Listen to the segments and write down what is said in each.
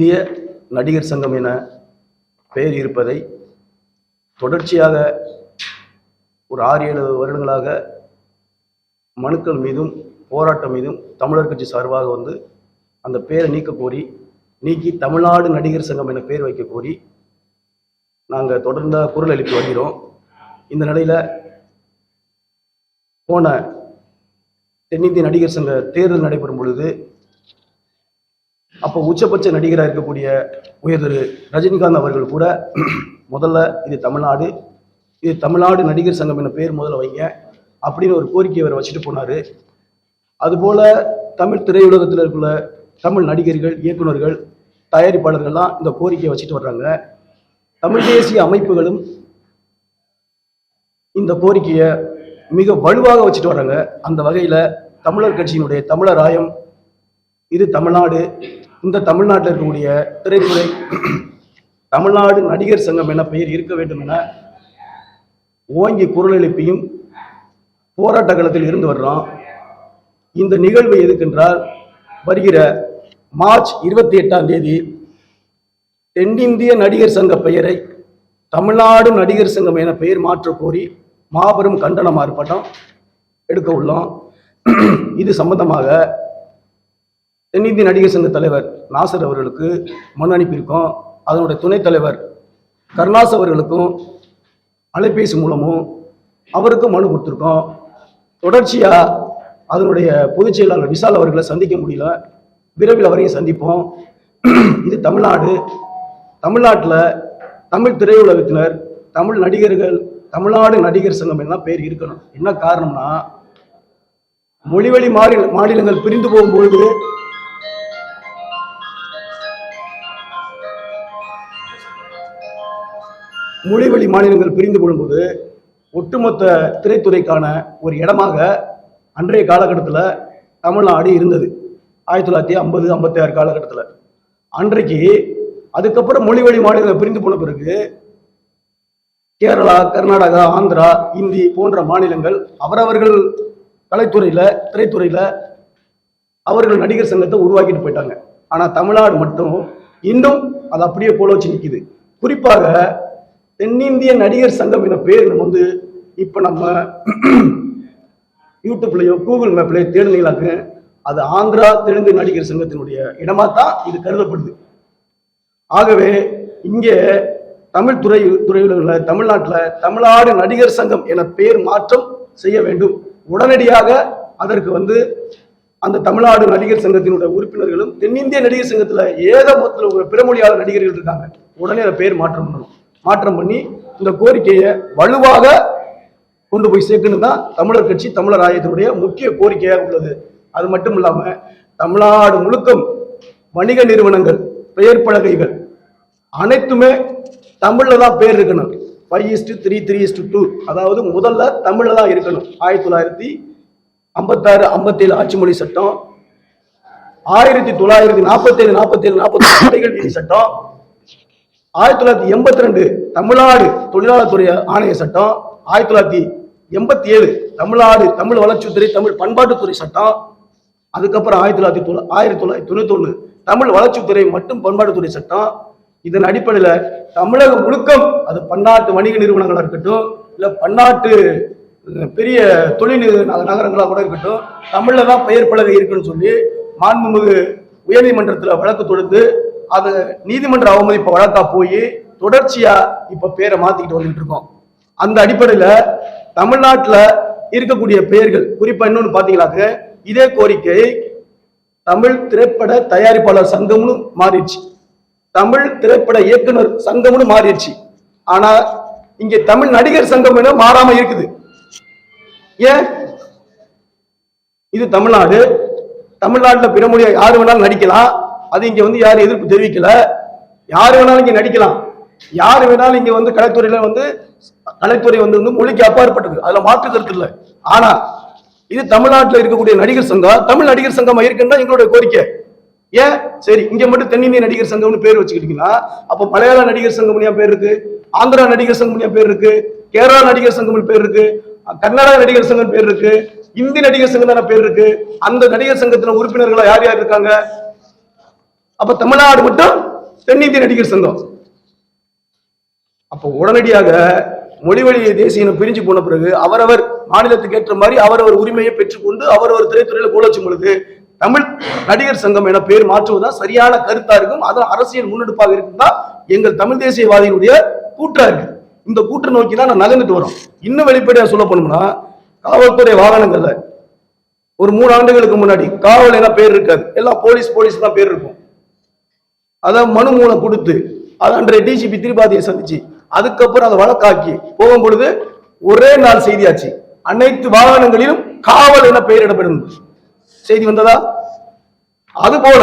இந்திய நடிகர் சங்கம் என பெயர் இருப்பதை தொடர்ச்சியாக ஒரு ஆறு ஏழு வருடங்களாக மனுக்கள் மீதும் போராட்டம் மீதும் தமிழர் கட்சி சார்பாக வந்து அந்த பேரை நீக்க கோரி நீக்கி தமிழ்நாடு நடிகர் சங்கம் என பேர் வைக்க கோரி நாங்கள் தொடர்ந்த குரல் எழுப்பி வருகிறோம். இந்த நிலையில் போன தென்னிந்திய நடிகர் சங்க தேர்தல் நடைபெறும் பொழுது அப்போ உச்சபட்ச நடிகராக இருக்கக்கூடிய உயர்திரு ரஜினிகாந்த் அவர்கள் கூட முதல்ல இது தமிழ்நாடு இது தமிழ்நாடு நடிகர் சங்கம் என்ற பேர் முதல்ல வைங்க அப்படின்னு ஒரு கோரிக்கையை அவர் வச்சுட்டு போனார். அதுபோல் தமிழ் திரையுலகத்தில் இருக்கிற தமிழ் நடிகர்கள் இயக்குனர்கள் தயாரிப்பாளர்கள்லாம் இந்த கோரிக்கையை வச்சுட்டு வர்றாங்க. தமிழ் தேசிய அமைப்புகளும் இந்த கோரிக்கையை மிக வலுவாக வச்சுட்டு வர்றாங்க. அந்த வகையில் தமிழர் கட்சியினுடைய தமிழராயம் இது தமிழ்நாடு இந்த தமிழ்நாட்டில் இருக்கக்கூடிய திரைத்துறை தமிழ்நாடு நடிகர் சங்கம் என பெயர் இருக்க வேண்டும் என ஓங்கி குரல் எழுப்பியும் போராட்ட களத்தில் இருந்து வர்றோம் இந்த நிகழ்வு எதுக்கென்றால் வருகிற மார்ச் இருபத்தி எட்டாம் தேதி தென்னிந்திய நடிகர் சங்க பெயரை தமிழ்நாடு நடிகர் சங்கம் என பெயர் மாற்ற கோரி மாபெரும் கண்டன ஆர்ப்பாட்டம் எடுக்க உள்ளோம் இது சம்பந்தமாக தென்னிந்திய நடிகர் சங்க தலைவர் நாசர் அவர்களுக்கு மனு அனுப்பியிருக்கோம். அதனுடைய துணைத் தலைவர் கருணாஸ் அவர்களுக்கும் அலைபேசி மூலமும் அவருக்கும் மனு கொடுத்துருக்கோம். தொடர்ச்சியாக அதனுடைய பொதுச் செயலாளர் விஷால் அவர்களை சந்திக்க முடியல. விரைவில் அவரையும் சந்திப்போம். இது தமிழ்நாடு. தமிழ்நாட்டில் தமிழ் திரையுலகத்தினர் தமிழ் நடிகர்கள் தமிழ்நாடு நடிகர் சங்கம் எல்லாம் பேர் இருக்கணும். என்ன காரணம்னா மொழிவழி மாநில மாநிலங்கள் பிரிந்து போகும்பொழுது மொழிவழி மாநிலங்கள் பிரிந்து கொள்ளும்போது ஒட்டுமொத்த திரைத்துறைக்கான ஒரு இடமாக அன்றைய காலகட்டத்தில் தமிழ்நாடு இருந்தது. ஆயிரத்தி தொள்ளாயிரத்தி ஐம்பது ஐம்பத்தி ஆறு காலகட்டத்தில். அன்றைக்கு அதுக்கப்புறம் மொழிவழி மாநிலங்கள் பிரிந்து போன பிறகு கேரளா கர்நாடகா ஆந்திரா இந்தி போன்ற மாநிலங்கள் அவரவர்கள் கலைத்துறையில் திரைத்துறையில் அவர்கள் நடிகர் சங்கத்தை உருவாக்கிட்டு போயிட்டாங்க. ஆனால் தமிழ்நாடு மட்டும் இன்னும் அது அப்படியே போல வச்சு நிற்கிது குறிப்பாக தென்னிந்திய நடிகர் சங்கம் என்ற பேர் நம்ம வந்து இப்போ நம்ம யூடியூப்லையோ கூகுள் மேப்லையோ தேடுனீங்களாக்கு அது ஆந்திரா தெலுங்கு நடிகர் சங்கத்தினுடைய இடமா தான் இது கருதப்படுது. ஆகவே இங்கே தமிழ் துறை துறையில் உள்ள தமிழ்நாட்டில் தமிழ்நாடு நடிகர் சங்கம் என பெயர் மாற்றம் செய்ய வேண்டும். உடனடியாக அதற்கு வந்து அந்த தமிழ்நாடு நடிகர் சங்கத்தினுடைய உறுப்பினர்களும் தென்னிந்திய நடிகர் சங்கத்தில் ஏக மொத்தத்தில் ஒரு பிறமொழியாளர் நடிகர்கள் இருக்காங்க. உடனே அதை பெயர் மாற்றம் பண்ணணும். மாற்றம் பண்ணி இந்த கோரிக்கையை வலுவாக கொண்டு போய் சேர்க்கணும் தான் தமிழர் கட்சி தமிழர் ஆயத்தினுடைய முக்கிய கோரிக்கையாக உள்ளது. அது மட்டும் இல்லாமல் தமிழ்நாடு முழுக்கம் வணிக நிறுவனங்கள் பெயர் பலகைகள் அனைத்துமே தமிழில் தான் பேர் இருக்கணும். Five is to three three is to two அதாவது முதல்ல தமிழில் தான் இருக்கணும். ஆயிரத்தி தொள்ளாயிரத்தி ஐம்பத்தாறு ஐம்பத்தேழு ஆட்சி மொழி சட்டம் ஆயிரத்தி தொள்ளாயிரத்தி நாற்பத்தேழு நாற்பத்தேழு நாற்பத்தி சட்டம் ஆயிரத்தி தொள்ளாயிரத்தி எண்பத்தி ரெண்டு தமிழ்நாடு தொழிலாளர் துறை ஆணைய சட்டம் ஆயிரத்தி தொள்ளாயிரத்தி எண்பத்தி ஏழு தமிழ்நாடு தமிழ் வளர்ச்சித்துறை தமிழ் பண்பாட்டுத்துறை சட்டம் அதுக்கப்புறம் ஆயிரத்தி தொள்ளாயிரத்தி தொ ஆயிரத்தி தொள்ளாயிரத்தி தொண்ணூத்தி ஒன்று தமிழ் வளர்ச்சித்துறை மற்றும் பண்பாட்டுத்துறை சட்டம். இதன் அடிப்படையில் தமிழகம் முழுக்கம் அது பன்னாட்டு வணிக நிறுவனங்களாக இருக்கட்டும் இல்லை பன்னாட்டு பெரிய தொழில் நகரங்களாக கூட இருக்கட்டும் தமிழில் தான் பெயர் பலகை இருக்குன்னு சொல்லி மாண்புமிகு உயர்நீதிமன்றத்தில் வழக்கு தொடுத்து அது நீதிமன்ற அவமதிப்பு வழக்கா போய் தொடர்ச்சியா இப்ப பேரை மாத்திக்கிட்டு வந்துட்டு இருக்கோம். அந்த அடிப்படையில தமிழ்நாட்டில் இருக்கக்கூடிய பெயர்கள் குறிப்பா இன்னொன்னு பாத்தீங்களாக்க இதே கோரிக்கை தமிழ் திரைப்பட தயாரிப்பாளர் சங்கம்னு மாறிடுச்சு. தமிழ் திரைப்பட இயக்குனர் சங்கம்னு மாறிடுச்சு. ஆனா இங்க தமிழ் நடிகர் சங்கம் என மாறாம இருக்குது? ஏன்? இது தமிழ்நாடு. தமிழ்நாட்டில் பிற மொழியை யாரு வேணாலும் நடிக்கலாம். அது இங்க வந்து யாரும் எதிர்ப்பு தெரிவிக்கல. யாரு வேணாலும் இங்க நடிக்கலாம். யாரு வேணாலும் இங்க வந்து கலைத்துறையில வந்து கலைத்துறை வந்து வந்து மொழிக்கு அப்பாற்பட்டது. அதுல மாற்று கருத்து இல்லை. ஆனா இது தமிழ்நாட்டில் இருக்கக்கூடிய நடிகர் சங்கம் தமிழ் நடிகர் சங்கம் இருக்குன்னா தான் எங்களுடைய கோரிக்கை. ஏன்? சரி இங்க மட்டும் தென்னிந்திய நடிகர் சங்கம்னு பேர் வச்சுக்கிட்டீங்கன்னா அப்ப மலையாள நடிகர் சங்கம் ஏன் பேர் இருக்கு? ஆந்திரா நடிகர் சங்கம் பேர் இருக்கு? கேரளா நடிகர் சங்கம் பேர் இருக்கு? கர்நாடக நடிகர் சங்கம் பேர் இருக்கு? இந்தி நடிகர் சங்கம் தானே பேர் இருக்கு? அந்த நடிகர் சங்கத்தின உறுப்பினர்களா யார் யார் இருக்காங்க? அப்ப தமிழ்நாடு மட்டும் தென்னிந்திய நடிகர் சங்கம். அப்போ உடனடியாக மொழிவழி தேசியம் பிரிஞ்சு போன பிறகு அவரவர் மாநிலத்துக்கு ஏற்ற மாதிரி அவரவர் உரிமையை பெற்றுக்கொண்டு அவரவர் திரைத்துறையில கோலச்சும் பொழுது தமிழ் நடிகர் சங்கம் என பேர் மாற்றுவதுதான் சரியான கருத்தா இருக்கும். அது அரசியல் முன்னெடுப்பாக இருக்கும் தான் எங்கள் தமிழ் தேசியவாதியினுடைய கூற்றா இருக்கு. இந்த கூட்டை நோக்கி தான் நான் நகர்ந்துட்டு வரோம். இன்னும் வெளிப்படையா சொல்ல போனோம்னா காவல்துறை வாகனங்கள்ல ஒரு மூணு ஆண்டுகளுக்கு முன்னாடி காவல் என பேர் இருக்காது. எல்லாம் போலீஸ் போலீஸ் தான் பேர் இருக்கும். அதை மனு மூலம் கொடுத்து அது அன்றைய டிஜிபி திரிபாதியை சந்திச்சு அதுக்கப்புறம் அதை வழக்காக்கி போகும் பொழுது ஒரே நாள் செய்தியாச்சு. அனைத்து வாகனங்களிலும் காவல் என பெயரிடப்படும் செய்தி வந்ததா? அதுபோல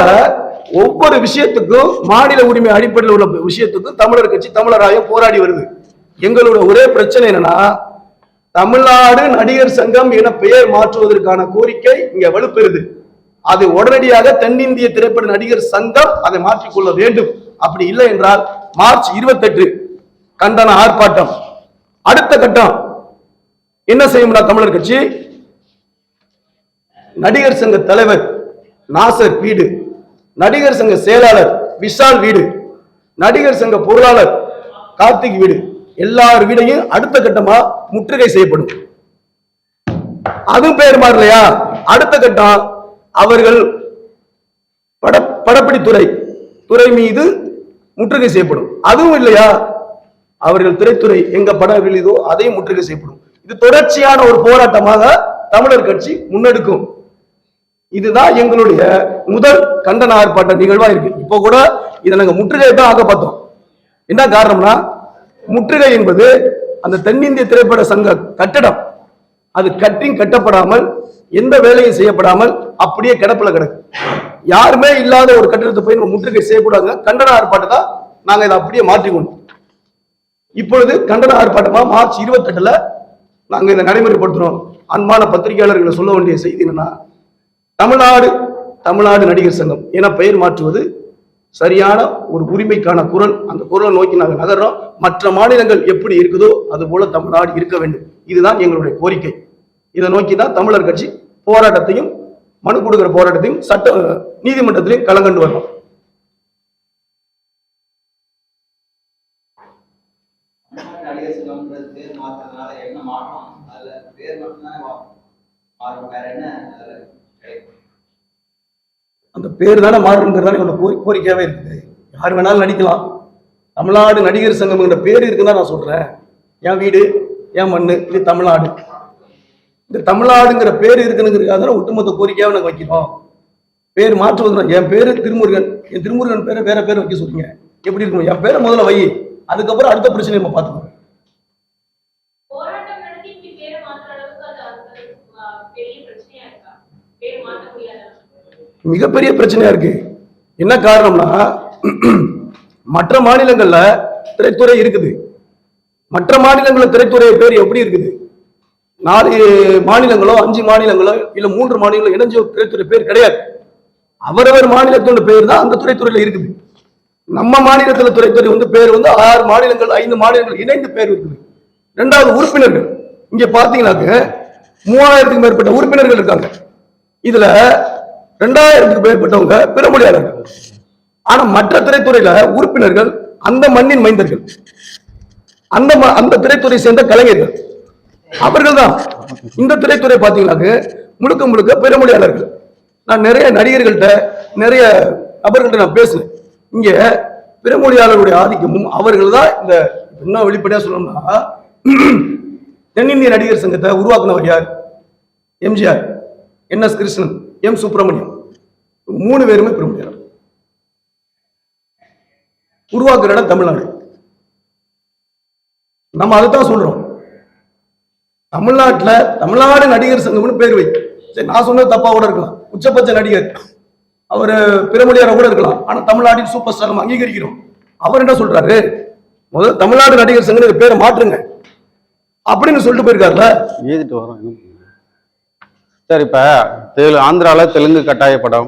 ஒவ்வொரு விஷயத்துக்கும் மாநில உரிமை அடிப்படையில் உள்ள விஷயத்துக்கும் தமிழர் கட்சி தமிழராயம் போராடி வருது. எங்களோட ஒரே பிரச்சனை என்னன்னா தமிழ்நாடு நடிகர் சங்கம் என பெயர் மாற்றுவதற்கான கோரிக்கை இங்க வலுப்பெறுது. அது உடனடியாக தென்னிந்திய திரைப்பட நடிகர் சங்கம் அதை மாற்றிக்கொள்ள வேண்டும். அப்படி இல்லை என்றால் மார்ச் இருபத்தெட்டு கண்டன ஆர்ப்பாட்டம். அடுத்த கட்டம் என்ன செய்யும்னா தமிழர் கட்சி? நடிகர் சங்க தலைவர் நாசர் வீடு நடிகர் சங்க செயலாளர் விஷால் வீடு நடிகர் சங்க பொருளாளர் கார்த்திக் வீடு. எல்லார் வீடையும் அடுத்த கட்டமா முற்றுகை செய்யப்படும். அதுவும் பேர் மாறலையா? அடுத்த கட்டம் அவர்கள் பட படப்பிடித்துறை துறை துறை மீது முற்றுகை செய்யப்படும். அதுவும் இல்லையா? அவர்கள் திரைத்துறை எங்க படம் வெளியதோ அதையும் முற்றுகை செய்யப்படும். இது தொடர்ச்சியான ஒரு போராட்டமாக தமிழர் கட்சி முன்னெடுக்கும். இதுதான் எங்களுடைய முதல் கண்டன ஆர்ப்பாட்ட நிகழ்வா இருக்கு. இப்போ கூட இதை நாங்க முற்றுகை தான் ஆக பார்த்தோம். என்ன காரணம்னா முற்றுகை என்பது அந்த தென்னிந்திய திரைப்பட சங்க கட்டடம். அது கட்டிங் கட்டப்படாமல் எந்த வேலையும் செய்யப்படாமல் அப்படியே கிடப்பில் கிடக்கு. யாருமே இல்லாத ஒரு கட்டிடத்தை போய் நம்ம முற்றுகை செய்யக்கூடாது கண்டன ஆர்ப்பாட்டத்தை நாங்கள் இதை அப்படியே மாற்றிக்கொண்டோம். இப்பொழுது கண்டன ஆர்ப்பாட்டமாக மார்ச் இருபத்தெட்டில் நாங்கள் இதை நடைமுறைப்படுத்துகிறோம் அன்பான பத்திரிகையாளர்களை சொல்ல வேண்டிய செய்தி என்னன்னா தமிழ்நாடு தமிழ்நாடு நடிகர் சங்கம் என பெயர் மாற்றுவது சரியான ஒரு உரிமைக்கான குரல். அந்த குரலை நோக்கி நாங்கள் நகர்றோம். மற்ற மாநிலங்கள் எப்படி இருக்குதோ அது போல தமிழ்நாடு இருக்க வேண்டும். இதுதான் எங்களுடைய கோரிக்கை. இதை நோக்கி தான் தமிழர் கட்சி போராட்டத்தையும் மனு கொடுக்கிற போராட்டத்தையும் சட்ட நீதிமன்றத்திலையும் கலங்கண்டு வரும் மாற்றம் பேர் அந்த பேர் தானே மாறுங்கிறது தானே கோரிக்கையாவே இருக்குது. யார் வேணாலும் நடிக்கலாம். தமிழ்நாடு நடிகர் சங்கம் பேர் இருக்குன்னு தான் நான் சொல்றேன். என் வீடு என் மண்ணு இது தமிழ்நாடு. இந்த தமிழ்நாடுங்கிற பேர் இருக்குனுங்கிறதுக்காக தானே ஒட்டுமொத்த கோரிக்கையாவை நாங்கள் வைக்கிறோம். பேர் மாற்றுவது என் பேரு திருமுருகன். என் திருமுருகன் பேரை வேற பேர் வைக்க சொல்றீங்க. எப்படி இருக்கணும் என் பேரை முதல்ல வை. அதுக்கப்புறம் அடுத்த பிரச்சனையை நம்ம பார்த்துக்கணும் போராட்டம் நடத்தி இப்படி பேரை மாத்துற அளவுக்கு அது அது ஆஹ், பெரிய பிரச்சனையா இருக்கா? பேர் மாத்த முடியாத? அளவுக்கு? மிகப்பெரிய பிரச்சனையா இருக்கு. என்ன காரணம்னா மற்ற மாநிலங்கள்ல திரைத்துறை இருக்குது. மற்ற மாநிலங்கள்ல திரைத்துறை பேர் எப்படி இருக்குது? நாலு மாநிலங்களோ அஞ்சு மாநிலங்களோ இல்ல மூன்று மாநிலங்களோ இணைஞ்ச ஒரு பேர் கிடையாது. அவரவர் மாநிலத்தோட பேர் தான் அந்த துறைத்துறையில் இருக்குது. நம்ம மாநிலத்துல துறைத்துறை வந்து பேர் வந்து ஆறு மாநிலங்கள் ஐந்து மாநிலங்கள் இணைந்து பேர் இருக்குது. ரெண்டாவது உறுப்பினர்கள். இங்க பாத்தீங்கன்னாக்க மூவாயிரத்துக்கு மேற்பட்ட உறுப்பினர்கள் இருக்காங்க. இதுல ரெண்டாயிரத்துக்கு மேற்பட்டவங்க பிற மொழியாளர்கள் ஆனா மற்ற திரைத்துறையில உறுப்பினர்கள் அந்த மண்ணின் மைந்தர்கள். அந்த ம- அந்த திரைத்துறை சேர்ந்த கலைஞர்கள். அவர்கள் தான் இந்த திரைத்துறை பார்த்தீங்கன்னாக்கு முழுக்க முழுக்க பெருமொழியாளர்கள் நான் நிறைய நடிகர்கள்ட்ட நிறைய நபர்கள்ட்ட நான் பேசுனேன் இங்கே பிறமொழியாளர்களுடைய ஆதிக்கமும் அவர்கள் தான் இந்த இன்னும் வெளிப்படையாக சொல்லணும்னா தென்னிந்திய நடிகர் சங்கத்தை உருவாக்குனவர் யார்? MGR. N S Krishnan M Subramaniam. மூணு பேருமே பெருமொழியாளர் உருவாக்குற இடம் தமிழ்நாடு. நம்ம அதைத்தான் சொல்றோம். தமிழ்நாட்டில் தமிழ்நாடு நடிகர் சங்கம்னு பேர் வை. சரி நான் சொன்னது தப்பா கூட இருக்கலாம். உச்சபட்ச நடிகர். அவர் பிறமொழியார கூட இருக்கலாம். ஆனால் தமிழ்நாட்டின் சூப்பர் ஸ்டார் நம்ம அங்கீகரிக்கிறோம். அவர் என்ன சொல்றாரு? முதல்ல தமிழ்நாடு நடிகர் சங்கம் பேரை மாற்றுங்க. அப்படின்னு சொல்லிட்டு போயிருக்காருல? எழுதிட்டு வரோம் சார் இப்போ தெலு ஆந்திராவில் தெலுங்கு கட்டாய படம்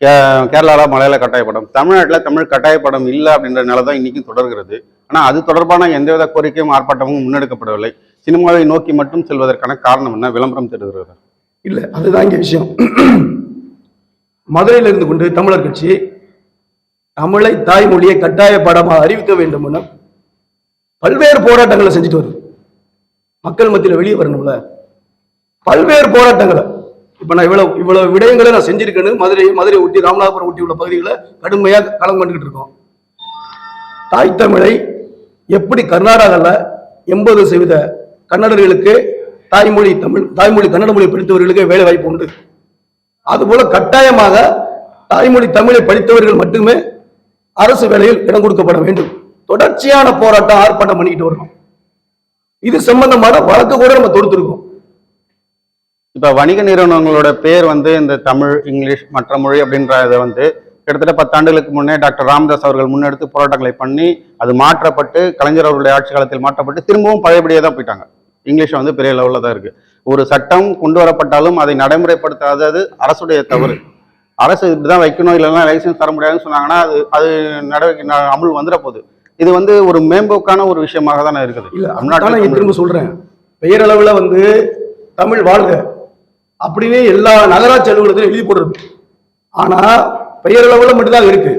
கே கேரளாவில் மலையாள கட்டாய படம் தமிழ்நாட்டில் தமிழ் கட்டாய படம் இல்லை அப்படின்ற நிலை தான் இன்றைக்கும் தொடர்கிறது. ஆனால் அது தொடர்பான எந்தவித கோரிக்கையும் ஆர்ப்பாட்டமும் முன்னெடுக்கப்படவில்லை. சினிமாவை நோக்கி மட்டும் செல்வதற்கான காரணம் என்ன? விளம்பரம் தருகிறது இல்லை அதுதான் இங்க விஷயம். மதுரையில் இருந்து கொண்டு தமிழர் கட்சி தமிழை தாய்மொழியை கட்டாய பாடமாக அறிவிக்க வேண்டும் என பல்வேறு போராட்டங்களை செஞ்சுட்டு வருது. மக்கள் மத்தியில வெளியே வரணும்ல. பல்வேறு போராட்டங்களை. இப்போ நான் இவ்வளவு இவ்வளவு விடயங்களை நான் செஞ்சிருக்கேன்னு மதுரை மதுரை ஒட்டி ராமநாதபுரம் ஒட்டி உள்ள பகுதிகளை கடுமையாக களம் கொண்டுகிட்டு இருக்கோம். தாய் தமிழை எப்படி கர்நாடகாவில் எண்பது சதவீத கன்னடர்களுக்கு தாய்மொழி தமிழ் தாய்மொழி கன்னட மொழி படித்தவர்களுக்கு வேலை வாய்ப்பு உண்டு. அதுபோல கட்டாயமாக தாய்மொழி தமிழை படித்தவர்கள் மட்டுமே அரசு வேலையில் இடம் கொடுக்கப்பட வேண்டும். தொடர்ச்சியான போராட்டம் ஆர்ப்பாட்டம் பண்ணிக்கிட்டு வரணும். இது சம்பந்தமான வழக்கு கூட நம்ம தொடுத்திருக்கோம். இப்ப வணிக நிறுவனங்களோட பேர் வந்து இந்த தமிழ் இங்கிலீஷ் மற்ற மொழி அப்படின்ற இதை வந்து கிட்டத்தட்ட பத்தாண்டுகளுக்கு முன்னே டாக்டர் ராமதாஸ் அவர்கள் முன்னெடுத்து போராட்டங்களை பண்ணி அது மாற்றப்பட்டு கலைஞர் அவர்களுடைய ஆட்சி காலத்தில் மாற்றப்பட்டு திரும்பவும் பழையபடியே தான் போயிட்டாங்க. இங்கிலீஷ் வந்து பெரிய லெவலில் தான் இருக்கு. ஒரு சட்டம் கொண்டு வரப்பட்டாலும் அதை நடைமுறைப்படுத்தாதது அரசுடைய தவறு. அரசு இப்படிதான் வைக்கணும் இல்லைன்னா லைசன்ஸ் தர முடியாதுன்னு சொன்னாங்கன்னா அது அது நடவடிக்கை அமுல் வந்துட போகுது இது வந்து ஒரு மேம்போக்கான ஒரு விஷயமாக தானே இருக்குது. இல்ல தமிழ்நாட்டுல திரும்ப சொல்றேன். பெயரளவுல வந்து தமிழ் வாழ்க. அப்படின்னு எல்லா நகராட்சி அலுவலகத்திலும் எழுதி போடுறது. ஆனா பெயரளவுல மட்டும்தான் இருக்கு.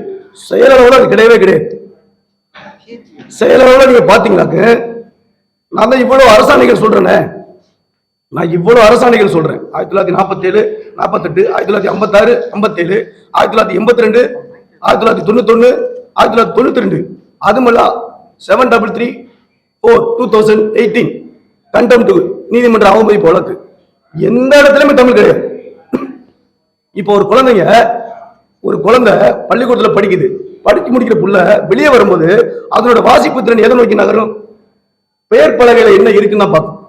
செயலளவுல அது கிடையவே கிடையாது. செயலளவுல நீங்க பாத்தீங்களாக்கு நான் தான் இவ்வளவு அரசாணைகள் சொல்றேனே. நான் இவ்வளவு அரசாணைகள் சொல்றேன். ஆயிரத்தி தொள்ளாயிரத்தி நாற்பத்தேழு நாற்பத்தெட்டு ஆயிரத்தி தொள்ளாயிரத்தி ஐம்பத்தாறு ஐம்பத்தேழு ஆயிரத்தி தொள்ளாயிரத்தி எண்பத்தி ரெண்டு ஆயிரத்தி தொள்ளாயிரத்தி தொண்ணூத்தொன்னு ஆயிரத்தி தொள்ளாயிரத்தி தொண்ணூற்றி ரெண்டு அதுமெல்லாம் seven double three four two thousand eighteen contempt நீதிமன்ற அவமதிப்பு வழக்கு. எந்த இடத்துலயுமே தமிழ் கிடையாது. இப்போ ஒரு குழந்தைங்க ஒரு குழந்தை பள்ளிக்கூடத்தில் படிக்குது. படிச்சு முடிக்கிற புள்ள வெளியே வரும்போது அதனோட வாசிப்பு திறன் எதை நோக்கி நகரும்? பெயர் பலகையில என்ன இருக்குன்னு பார்க்கும்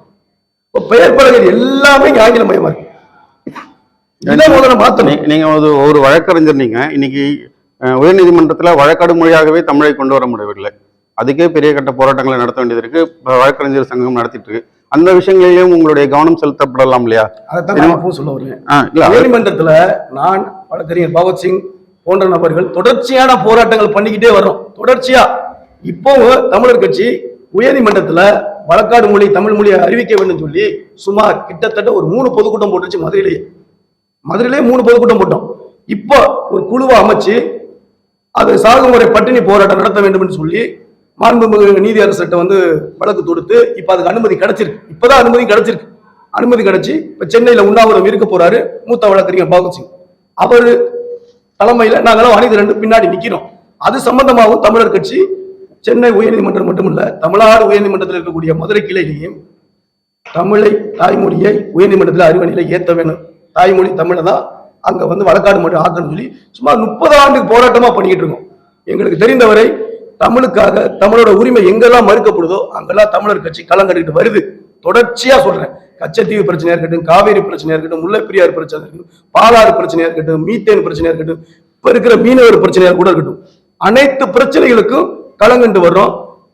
இப்போ பெயர் பலகை எல்லாமே இங்க ஆங்கிலமயமா இருக்கு. இதை முதல்ல மாத்தணும். நீ- நீங்க ஒரு ஒரு வழக்கறிஞர் நீங்க. இன்னைக்கு உயர்நீதிமன்றத்துல வழக்காடு மொழியாகவே தமிழை கொண்டு வர முடியவில்லை. அதுக்கே பெரிய கட்ட போராட்டங்களை நடத்த வேண்டியது இருக்கு. வழக்கறிஞர் சங்கம் நடத்திட்டு இருக்கு. அந்த விஷயங்களிலும் உங்களுடைய கவனம் செலுத்தப்படலாம் இல்லையா? அதைத்தான் சொல்ல வருவேன் ஆ, இல்ல அது- நீதிமன்றத்துல நான் வழக்கறிஞர் பகத்சிங் போன்ற நபர்கள் தொடர்ச்சியான போராட்டங்கள் பண்ணிக்கிட்டே வர்றோம். தொடர்ச்சியா. இப்போ தமிழர் கட்சி உயர்நீதிமன்றத்துல வழக்காடு மொழி தமிழ் மொழியை அறிவிக்க வேண்டும் சொல்லி சுமார் கிட்டத்தட்ட ஒரு மூணு பொதுக்கூட்டம் போட்டுச்சு மதுரையிலேயே. மதுரையிலேயே மூணு பொதுக்கூட்டம் போட்டோம். இப்போ ஒரு குழுவை அமைச்சு அது சாகுமுறை பட்டினி போராட்டம் நடத்த வேண்டும் என்று சொல்லி மாண்புமிகு நீதி அரசர்கிட்ட வந்து வழக்கு தொடுத்து இப்போ அதுக்கு அனுமதி கிடைச்சிருக்கு. இப்போதான் அனுமதி கிடைச்சிருக்கு. அனுமதி கிடைச்சி இப்போ சென்னையில் உண்ணாவிரம் இருக்க போறாரு மூத்த வழக்கறிஞர் பகத்சிங் அவர் தலைமையில் நாங்களும் அணிது ரெண்டு பின்னாடி நிற்கிறோம் அது சம்பந்தமாகவும் தமிழர் கட்சி சென்னை உயர்நீதிமன்றம் மட்டுமல்ல தமிழ்நாடு உயர்நீதிமன்றத்தில் இருக்கக்கூடிய மதுரை கிளையிலையும் தமிழை தாய்மொழியை உயர்நீதிமன்றத்தில் அறிவணியில ஏற்ற வேணும். தாய்மொழி தமிழை தான் அங்கே வந்து வழக்காடு மட்டும் ஆக்கணும்னு சொல்லி சுமார் முப்பது ஆண்டுக்கு போராட்டமாக பண்ணிக்கிட்டு இருக்கோம். எங்களுக்கு தெரிந்தவரை தமிழுக்காக தமிழோட உரிமை எங்கெல்லாம் மறுக்கப்படுதோ அங்கெல்லாம் தமிழர் கட்சி களம் வருது. தொடர்ச்சியா சொல்றேன். கச்சத்தீவு பிரச்சனையா இருக்கட்டும் காவேரி பிரச்சனையா இருக்கட்டும் முல்லைப்பெரியார் பிரச்சனை இருக்கட்டும் பாலாறு பிரச்சனையா இருக்கட்டும் மீத்தேன் பிரச்சனையா இருக்கட்டும் இப்ப இருக்கிற மீனவர் பிரச்சனையா கூட இருக்கட்டும். அனைத்து பிரச்சனைகளுக்கும் களங்கண்டு வர்றோம்.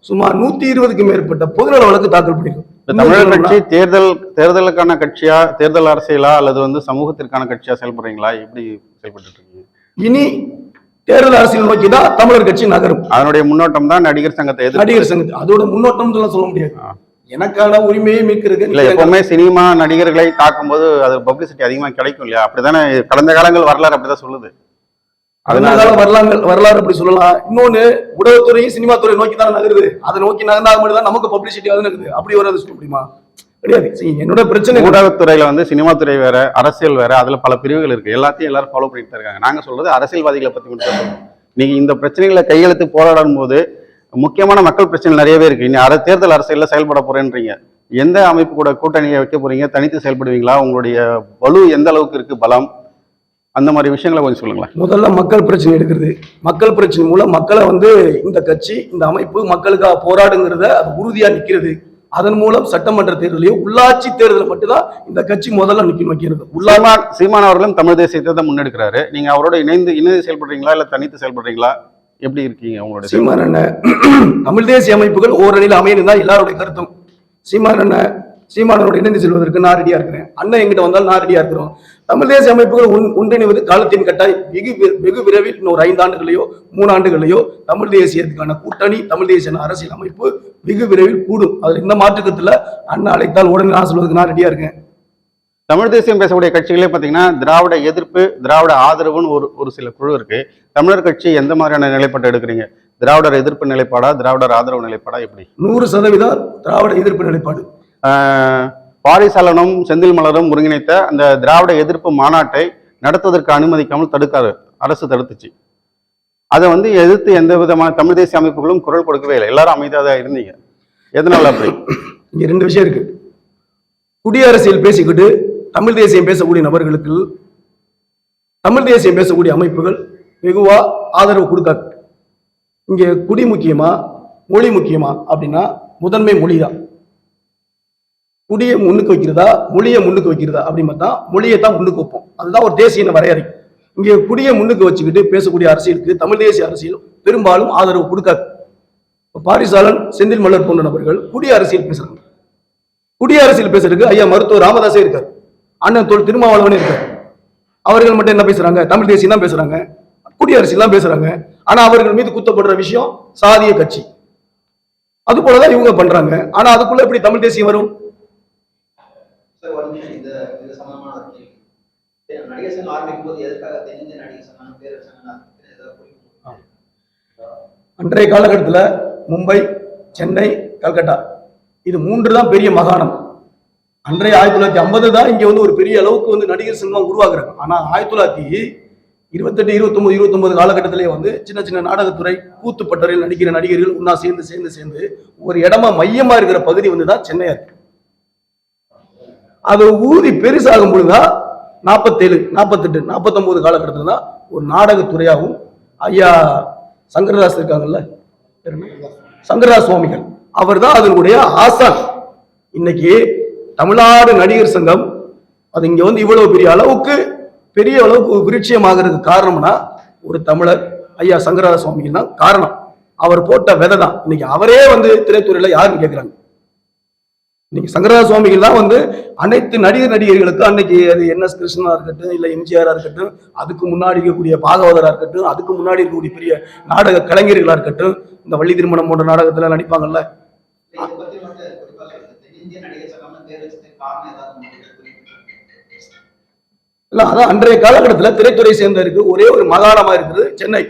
சுமார் நூத்தி இருபதுக்கு மேற்பட்ட பொதுநல வழக்கு தாக்கல் பண்ணிருக்கோம். தமிழர் கட்சி தேர்தல் தேர்தலுக்கான கட்சியா தேர்தல் அரசியலா அல்லது வந்து சமூகத்திற்கான கட்சியா செயல்படுறீங்களா? எப்படி செயல்பட்டு இருக்கீங்க இனி தேர்தல் அரசியல் நோக்கி தான் தமிழர் கட்சி நகரும். அதனுடைய முன்னோட்டம் தான் நடிகர் சங்கத்தை நடிகர் சங்கத்து. அதோட முன்னோட்டம் சொல்ல முடியாது. எனக்கான உரிமையை மீட்கிறதுக்கு இல்ல எப்பவுமே சினிமா நடிகர்களை தாக்கும்போது அது பப்ளிசிட்டி அதிகமா கிடைக்கும் இல்லையா? அப்படிதானே கடந்த காலங்கள் வரலாறு அப்படிதான் சொல்லுது. அதனால வரலாறு வரலாறு அப்படி சொல்லலாம். இன்னொன்னு ஊடகத்துறையும் சினிமா துறை நோக்கி தான் நகருது. அதை நோக்கி நகர்ந்தா மட்டும் தான் நமக்கு பப்ளிசிட்டி ஆகுது இருக்குது அப்படி வராது சொல்ல முடியுமா? கிடையாது. என்னோட பிரச்சனை? ஊடகத்துறையில வந்து சினிமா துறை வேற அரசியல் வேற அதுல பல பிரிவுகள் இருக்கு. எல்லாத்தையும் எல்லாரும் ஃபாலோ பண்ணிட்டு இருக்காங்க. நாங்க சொல்றது அரசியல்வாதிகளை பத்தி மட்டும் சொல்றோம். நீங்க இந்த பிரச்சனைகளை கையெழுத்து போராடும் போது முக்கியமான மக்கள் பிரச்சனை நிறையவே இருக்கு. இனி அர தேர்தல் அரசியல்ல செயல்பட போறேன்றீங்க. எந்த அமைப்பு கூட கூட்டணியை வைக்க போறீங்க? தனித்து செயல்படுவீங்களா? உங்களுடைய வலு எந்த அளவுக்கு இருக்கு? பலம்? அந்த மாதிரி விஷயங்களை கொஞ்சம் சொல்லுங்களேன். முதல்ல மக்கள் பிரச்சனை எடுக்கிறது. மக்கள் பிரச்சனை மூலம் மக்களை வந்து இந்த கட்சி இந்த அமைப்பு மக்களுக்காக போராடுங்கிறத அது உறுதியா நிக்கிறது. அதன் மூலம் சட்டமன்ற தேர்தலையும் உள்ளாட்சி தேர்தலில் மட்டும்தான் இந்த கட்சி முதல்ல நிக்க வைக்கிறது உள்ளா சீமான் அவர்களும் தமிழ் தேசியத்தை தான் முன்னெடுக்கிறாரு. நீங்க அவரோட இணைந்து இணைந்து செயல்படுறீங்களா இல்ல தனித்து செயல்படுறீங்களா? எப்படி இருக்கீங்க செயல்பாடு? சீமான் அண்ணன் தமிழ் தேசிய அமைப்புகள் ஓரணியில் அமையணும் தான் எல்லாருடைய கருத்தும். சீமான் அண்ணன் சீமானோட இணைந்து செல்வதற்கு நான் ரெடியா இருக்கிறேன். அண்ணன் எங்கிட்ட வந்தாலும் நான் ரெடியா இருக்கிறோம். தமிழ் தேசிய அமைப்புகள் ஒன்- ஒன்றிணைவது காலத்தின் கட்டாய் வெகு வெகு விரைவில் இன்னொரு ஐந்து ஆண்டுகளையோ மூணு ஆண்டுகளையோ தமிழ் தேசியத்துக்கான கூட்டணி தமிழ் தேசிய அரசியல் அமைப்பு வெகு விரைவில் கூடும். அதுல இந்த மாற்றுக்கத்துல அண்ணன் அழைத்தால் உடனே நான் சொல்வதற்கு நான் ரெடியா இருக்கேன். தமிழ் தேசியம் பேசக்கூடிய கட்சிகளே பார்த்தீங்கன்னா திராவிட எதிர்ப்பு திராவிட ஆதரவுன்னு ஒரு ஒரு சில குழு இருக்கு. தமிழர் கட்சி எந்த மாதிரியான நிலைப்பாடு எடுக்கிறீங்க? திராவிடர் எதிர்ப்பு நிலைப்பாடா திராவிடர் ஆதரவு நிலைப்பாடா எப்படி? நூறு சதவீதம் திராவிட எதிர்ப்பு நிலைப்பாடு. பாரிசாலனும் செந்தில் மலரும் ஒருங்கிணைத்த அந்த திராவிட எதிர்ப்பு மாநாட்டை நடத்துவதற்கு அனுமதிக்காமல் தடுக்காது. அரசு தடுத்துச்சு. அதை வந்து எதிர்த்து எந்த விதமான தமிழ் தேசிய அமைப்புகளும் குரல் கொடுக்கவே இல்லை. எல்லாரும் அமைதியாக தான் இருந்தீங்க. எதனால அப்படி? இங்க ரெண்டு விஷயம் இருக்கு. குடியரசியல் பேசிக்கிட்டு தமிழ் தேசியம் பேசக்கூடிய நபர்களுக்கு தமிழ் தேசியம் பேசக்கூடிய அமைப்புகள் வெகுவா ஆதரவு கொடுக்காது. இங்கே குடி முக்கியமா மொழி முக்கியமா அப்படின்னா முதன்மை மொழி தான் குடியை முன்னுக்கு வைக்கிறதா? மொழியை முன்னுக்கு வைக்கிறதா? அப்படின்னு பார்த்தா மொழியை தான் முன்னுக்கு வைப்போம். அதுதான் ஒரு தேசிய வரையறை. இங்கே குடியை முன்னுக்கு வச்சுக்கிட்டு பேசக்கூடிய அரசியலுக்கு தமிழ் தேசிய அரசியல் பெரும்பாலும் ஆதரவு கொடுக்காது. இப்ப பாரிசாலன் செந்தில் மலர் போன்ற நபர்கள் குடிய அரசியல் பேசுறாங்க. குடிய அரசியல் பேசுறதுக்கு ஐயா மருத்துவர் ராமதாஸே இருக்கார். அண்ணன் தோல் திருமாவளவனே இருக்கார். அவர்கள் மட்டும் என்ன பேசுறாங்க? தமிழ் தேசியம் தான் பேசுறாங்க. குடியரசியல் தான் பேசுறாங்க. ஆனா அவர்கள் மீது குத்தப்படுற விஷயம் சாதிய கட்சி. அது போலதான் இவங்க பண்றாங்க. ஆனா அதுக்குள்ள எப்படி தமிழ் தேசியம் வரும்? சார் ஒரு நிமிஷம் இந்த இது சம்பந்தமான ஒரு கேள்வி. நடிகர் சங்கம் ஆரம்பிக்கும் போது எதுக்காக தென்னிந்திய நடிகர் சங்கம் பேர் வச்சாங்கன்னா அன்றைய காலகட்டத்தில் மும்பை சென்னை கல்கட்டா இது மூன்று தான் பெரிய மாகாணம். அன்றைய ஆயிரத்தி தொள்ளாயிரத்தி ஐம்பது தான் இங்கே வந்து ஒரு பெரிய அளவுக்கு வந்து நடிகர் சங்கம் உருவாக்குறாங்க. ஆனால் ஆயிரத்தி தொள்ளாயிரத்தி இருபத்தெட்டு இருபத்தொம்பது இருபத்தொம்பது காலகட்டத்திலே வந்து சின்ன சின்ன நாடகத்துறை கூத்துப்பட்டறையில் நடிக்கிற நடிகர்கள் ஒன்றா சேர்ந்து சேர்ந்து சேர்ந்து ஒரு இடமா மையமாக இருக்கிற பகுதி வந்து தான் சென்னையாக இருக்கு. அது ஊதி பெருசாகும் பொழுதுதான் நாற்பத்தேழு நாற்பத்தெட்டு நாற்பத்தொம்போது காலகட்டத்தில் தான் ஒரு நாடகத்துறையாகவும் ஐயா சங்கரதாஸ் இருக்காங்கல்ல சங்கரதாஸ் சுவாமிகள். அவர் தான் அதனுடைய ஆசான். இன்னைக்கு தமிழ்நாடு நடிகர் சங்கம் அது இங்கே வந்து இவ்வளவு பெரிய அளவுக்கு பெரிய அளவுக்கு விருட்சியமாகிறதுக்கு காரணம்னா ஒரு தமிழர் ஐயா சங்கரதாஸ் சுவாமிகள் தான் காரணம். அவர் போட்ட விதை தான் இன்னைக்கு அவரே வந்து திரைத்துறையில் யாருன்னு கேட்குறாங்க இன்னைக்கு சங்கரா சுவாமிகள் தான் வந்து அனைத்து நடிகர் நடிகர்களுக்கு அன்னைக்கு அது என் எஸ் கிருஷ்ணனா இருக்கட்டும் இல்ல எம்ஜிஆரா இருக்கட்டும் அதுக்கு முன்னாடி இருக்கக்கூடிய பாகவதரா இருக்கட்டும் அதுக்கு முன்னாடி இருக்கக்கூடிய பெரிய நாடக கலைஞர்களா இருக்கட்டும் இந்த வள்ளி திருமணம் போன்ற நாடகத்துல நடிப்பாங்கல்ல? இல்லை இல்ல அதான் அன்றைய காலகட்டத்துல திரைத்துறை சேர்ந்தருக்கு ஒரே ஒரு மாகாணமா இருக்குது சென்னை.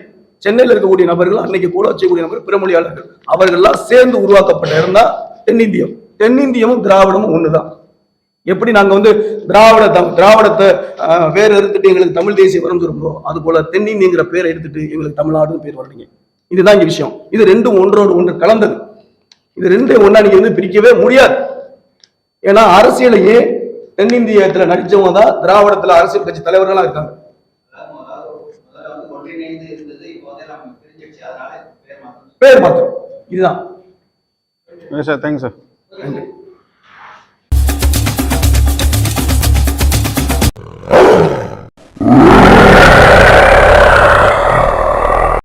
சென்னையில் இருக்கக்கூடிய நபர்கள் அன்னைக்கு கூட வச்சக்கூடிய நபர் பிறமொழியாளர்கள். அவர்கள்லாம் சேர்ந்து உருவாக்கப்பட்ட தென்னிந்தியம். தென்னிந்தியமும் திராவிடமும் ஒண்ணுதான். எப்படி நாங்க வந்து திராவிட தம் திராவிடத்தை வேற எடுத்துட்டு எங்களுக்கு தமிழ் தேசிய வரம் சொல்றோம் அது போல தென்னிந்தியங்கிற பேரை எடுத்துட்டு எங்களுக்கு தமிழ்நாடுன்னு பேர் வர்றீங்க இதுதான் இங்க விஷயம். இது ரெண்டும் ஒன்றோடு ஒன்று கலந்தது. இது ரெண்டும் ஒன்றா நீங்க வந்து பிரிக்கவே முடியாது. ஏன்னா அரசியலையே தென்னிந்தியத்துல நடிச்சவங்க தான் திராவிடத்துல அரசியல் கட்சி தலைவர்களா இருக்காங்க. பேர் மாத்திரம் இதுதான் சார் தேங்க்ஸ் சார் நன்றி